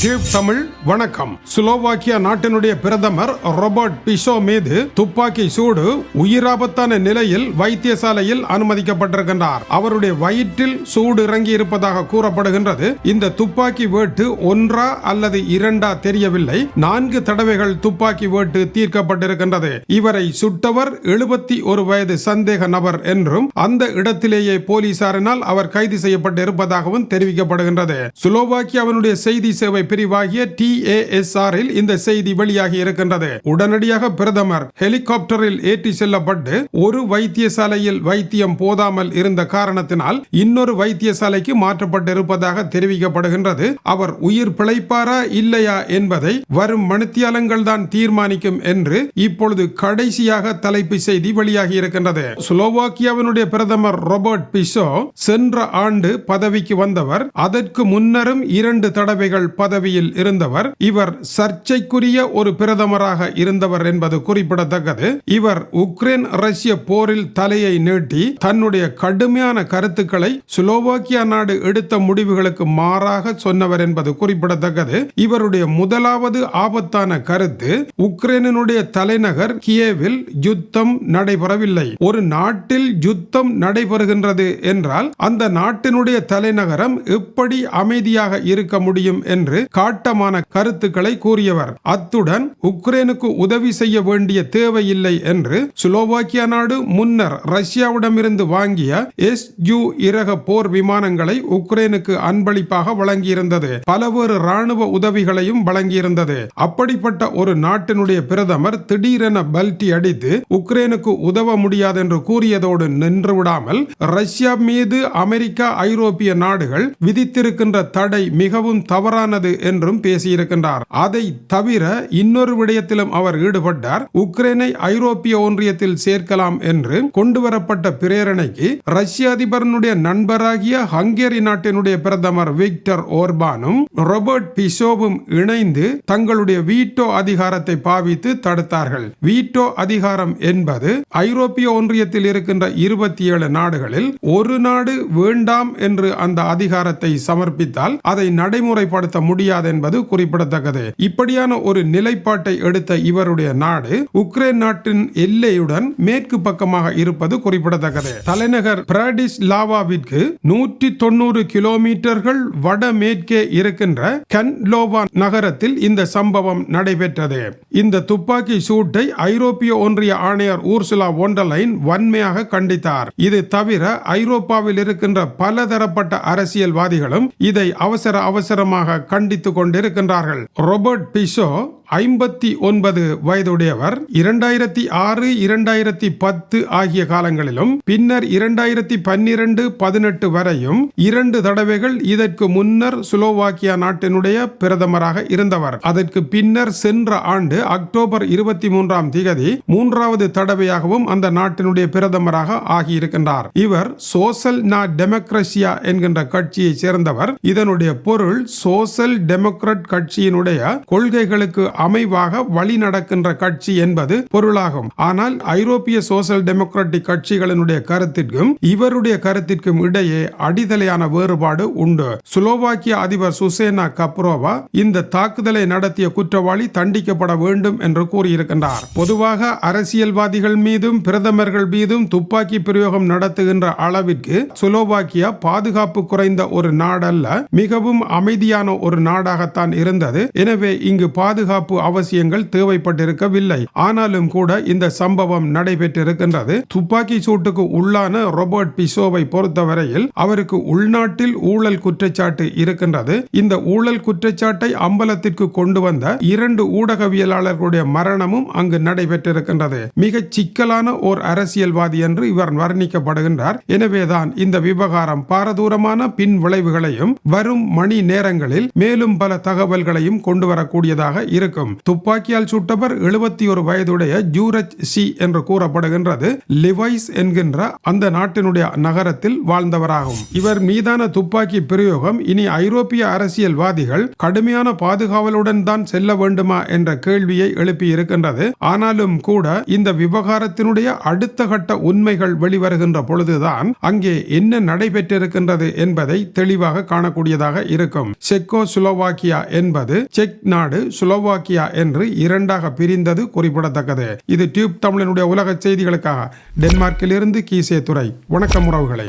Sheep Tamil வணக்கம். சுலோவாக்கியா நாட்டினுடைய பிரதமர் ராபர்ட் பிஷோ மீது துப்பாக்கி சூடு உயிராபத்தான நிலையில் வைத்தியசாலையில் அனுமதிக்கப்பட்டிருக்கின்றார். அவருடைய வயிற்றில் சூடு இறங்கி இருப்பதாக கூறப்படுகின்றது. இந்த துப்பாக்கி வேட்டு ஒன்றா அல்லது இரண்டா தெரியவில்லை. நான்கு தடவைகள் துப்பாக்கி வேட்டு தீர்க்கப்பட்டிருக்கின்றது. இவரை சுட்டவர் எழுபத்தி ஒரு வயது சந்தேக நபர் என்றும் அந்த இடத்திலேயே போலீசாரினால் அவர் கைது செய்யப்பட்டு இருப்பதாகவும் தெரிவிக்கப்படுகின்றது. சுலோவாக்கியாவினுடைய செய்தி சேவை பிரிவாகிய TASR இல் இந்த செய்தி வெளியாகி இருக்கின்றது. உடனடியாக பிரதமர் ஹெலிகாப்டரில் ஏற்றி செல்லப்பட்டு ஒரு வைத்தியசாலையில் வைத்தியம் போதாமல் இருந்த காரணத்தினால் இன்னொரு வைத்தியசாலைக்கு மாற்றப்பட்டிருப்பதாக தெரிவிக்கப்படுகின்றது. அவர் உயிர் பிழைப்பாரா இல்லையா என்பதை வரும் மணித்தியாலங்கள் தான் தீர்மானிக்கும் என்று இப்பொழுது கடைசியாக தலைப்பு செய்தி வெளியாகி இருக்கின்றது. ஸ்லோவாக்கியாவினுடைய பிரதமர் ரோபர்ட் பிசோ சென்ற ஆண்டு பதவிக்கு வந்தவர். அதற்கு முன்னரும் இரண்டு தடவைகள் பதவி பதவியில் இருந்தவர் இவர் சர்ச்சைக்குரிய ஒரு பிரதமராக இருந்தவர் என்பது குறிப்பிடத்தக்கது. இவர் உக்ரைன் ரஷ்ய போரில் தலையை நீட்டி தன்னுடைய கடுமையான கருத்துக்களை ஸ்லோவாக்கியா நாடு எடுத்த முடிவுகளுக்கு மாறாக சொன்னவர் என்பது குறிப்பிடத்தக்கது. இவருடைய முதலாவது ஆபத்தான கருத்து உக்ரைனுடைய தலைநகர் கியேவில் யுத்தம் நடைபெறவில்லை. ஒரு நாட்டில் யுத்தம் நடைபெறுகின்றது என்றால் அந்த நாட்டினுடைய தலைநகரம் எப்படி அமைதியாக இருக்க முடியும் என்று காட்டமான கருத்துக்களை கூறியவர். அத்துடன் உக்ரைனுக்கு உதவி செய்ய வேண்டிய தேவையில்லை என்று ஸ்லோவாக்கியா நாடு முன்னர் ரஷ்யாவிடமிருந்து வாங்கிய எஸ் யு இரக போர் விமானங்களை உக்ரைனுக்கு அன்பளிப்பாக வழங்கியிருந்தது. பலவேறு ராணுவ உதவிகளையும் வழங்கியிருந்தது. அப்படிப்பட்ட ஒரு நாட்டினுடைய பிரதமர் திடீரென பல்டி அடித்து உக்ரைனுக்கு உதவ முடியாது என்று கூறியதோடு நின்று விடாமல் ரஷ்யா மீது அமெரிக்கா ஐரோப்பிய நாடுகள் விதித்திருக்கின்ற தடை மிகவும் தவறானது என்றும் பேசியிருக்கின்றார். அதை தவிர இன்னொரு விடயத்திலும் அவர் ஈடுபட்டார். உக்ரைனை ஐரோப்பிய ஒன்றியத்தில் சேர்க்கலாம் என்று கொண்டுவரப்பட்ட பிரேரணைக்கு ரஷ்ய அதிபரனுடைய நண்பராகிய ஹங்கேரி நாட்டினுடைய பிரதமர் விக்டர் ஓர்பானும் ராபர்ட் பிஷோவும் இணைந்து தங்களுடைய வீட்டோ அதிகாரத்தை பாவித்து தடுத்தார்கள். வீட்டோ அதிகாரம் என்பது ஐரோப்பிய ஒன்றியத்தில் இருக்கின்ற இருபத்தி ஏழு நாடுகளில் ஒரு நாடு வேண்டாம் என்று அந்த அதிகாரத்தை சமர்ப்பித்தால் அதை நடைமுறைப்படுத்த முடியாது முடியாது என்பது குறிப்பிடத்தக்கது. இப்படியான ஒரு நிலைப்பாட்டை எடுத்த இவருடைய நாடு உக்ரைன் நாட்டின் எல்லையுடன் மேற்கு பக்கமாக இருப்பது குறிப்பிடத்தக்கது. தலைநகர் பிராடிஸ் லாவாவிற்கு நூற்றி தொண்ணூறு கிலோமீட்டர்கள் வடமேற்கே இருக்கின்ற கன்லோவா நகரத்தில் இந்த சம்பவம் நடைபெற்றது. இந்த துப்பாக்கி சூட்டை ஐரோப்பிய ஒன்றிய ஆணையர் ஊர்சுலா ஒண்டலைன் வன்மையாக கண்டித்தார். இது தவிர ஐரோப்பாவில் இருக்கின்ற பலதரப்பட்ட அரசியல்வாதிகளும் இதை அவசர அவசரமாக கண்டித்துக் கொண்டிருக்கின்றார்கள். ரோபர்ட் பிஷோ ஐம்பத்தி ஒன்பது வயதுடையவர் இரண்டாயிரத்தி ஆறு இரண்டாயிரத்தி பத்து ஆகிய காலங்களிலும் பின்னர் இரண்டாயிரத்தி பன்னிரண்டு பதினெட்டு வரையும் இரண்டு தடவைகள் இதற்கு முன்னர் சுலோவாக்கியா நாட்டினுடைய பிரதமராக இருந்தவர். அதற்கு பின்னர் சென்ற ஆண்டு அக்டோபர் இருபத்தி மூன்றாம் திகதி மூன்றாவது தடவையாகவும் அந்த நாட்டினுடைய பிரதமராக ஆகியிருக்கின்றார். இவர் சோசல் நா டெமோக்ரஸியா என்கின்ற கட்சியை சேர்ந்தவர். இதனுடைய பொருள் சோசல் டெமோக்ராட் கட்சியினுடைய கொள்கைகளுக்கு அமைவாக வழி நடக்கின்ற கட்சி என்பது பொருளாகும். ஆனால் ஐரோப்பிய சோசியல் டெமோக்ராட்டிக் கட்சிகளினுடைய கருத்திற்கும் இவருடைய கருத்திற்கும் இடையே அடிதலையான வேறுபாடு உண்டு. சுலோவாக்கிய அதிபர் சுசேனா கப்ரோவா இந்த தாக்குதலை நடத்திய குற்றவாளி தண்டிக்கப்பட வேண்டும் என்று கூறியிருக்கின்றார். பொதுவாக அரசியல்வாதிகள் மீதும் பிரதமர்கள் மீதும் துப்பாக்கி பிரயோகம் நடத்துகின்ற அளவிற்கு சுலோவாக்கியா பாதுகாப்பு குறைந்த ஒரு நாடல்ல மிகவும் அமைதியான ஒரு நாடாகத்தான் இருந்தது. எனவே இங்கு பாதுகாப்பு அவசியங்கள் தேவைப்பட்டிருக்கவில்லை. ஆனாலும் கூட இந்த சம்பவம் நடைபெற்றிருக்கின்றது. துப்பாக்கி சூட்டுக்கு உள்ளான ரொபர்ட் பிசோவை பொறுத்தவரையில் அவருக்கு உள்நாட்டில் ஊழல் குற்றச்சாட்டு இருக்கின்றது. இந்த ஊழல் குற்றச்சாட்டை அம்பலத்திற்கு கொண்டு வந்த இரண்டு ஊடகவியலாளர்களுடைய மரணமும் அங்கு நடைபெற்றிருக்கின்றது. மிக சிக்கலான ஓர் அரசியல்வாதி என்று இவர் வர்ணிக்கப்படுகின்றார். எனவேதான் இந்த விவகாரம் பாரதூரமான பின் விளைவுகளையும் வரும் மணி நேரங்களில் மேலும் பல தகவல்களையும் கொண்டு வரக்கூடியதாக இருக்கும் இருக்கும் துப்பாக்கியால் சுட்டவர் எழுபத்தி ஒரு வயதுடைய ஜூரஜ் சி என்று கூறப்படுகின்றது. லிவைஸ் என்கின்ற அந்த நாட்டினுடைய நகரத்தில் வாழ்ந்தவராகும். இவர் மீதான துப்பாக்கி பிரயோகம் இனி ஐரோப்பிய அரசியல்வாதிகள் கடுமையான பாதுகாவலுடன் தான் செல்ல வேண்டுமா என்ற கேள்வியை எழுப்பி இருக்கின்றது ஆனாலும் கூட இந்த விவகாரத்தினுடைய அடுத்த கட்ட உண்மைகள் வெளிவருகின்ற பொழுதுதான் அங்கே என்ன நடைபெற்றிருக்கின்றது என்பதை தெளிவாக காணக்கூடியதாக இருக்கும். செக்கோ சுலோவாக்கியா என்பது செக் நாடு சுலோவாக்கியா என்று இரண்டாக பிரிந்தது குறிப்பிடத்தக்கது. இது டியூப் தமிழனுடைய உலக செய்திகளுக்காக. டென்மார்க்கிலிருந்து கீசே துறை வணக்கம் உறவுகளை.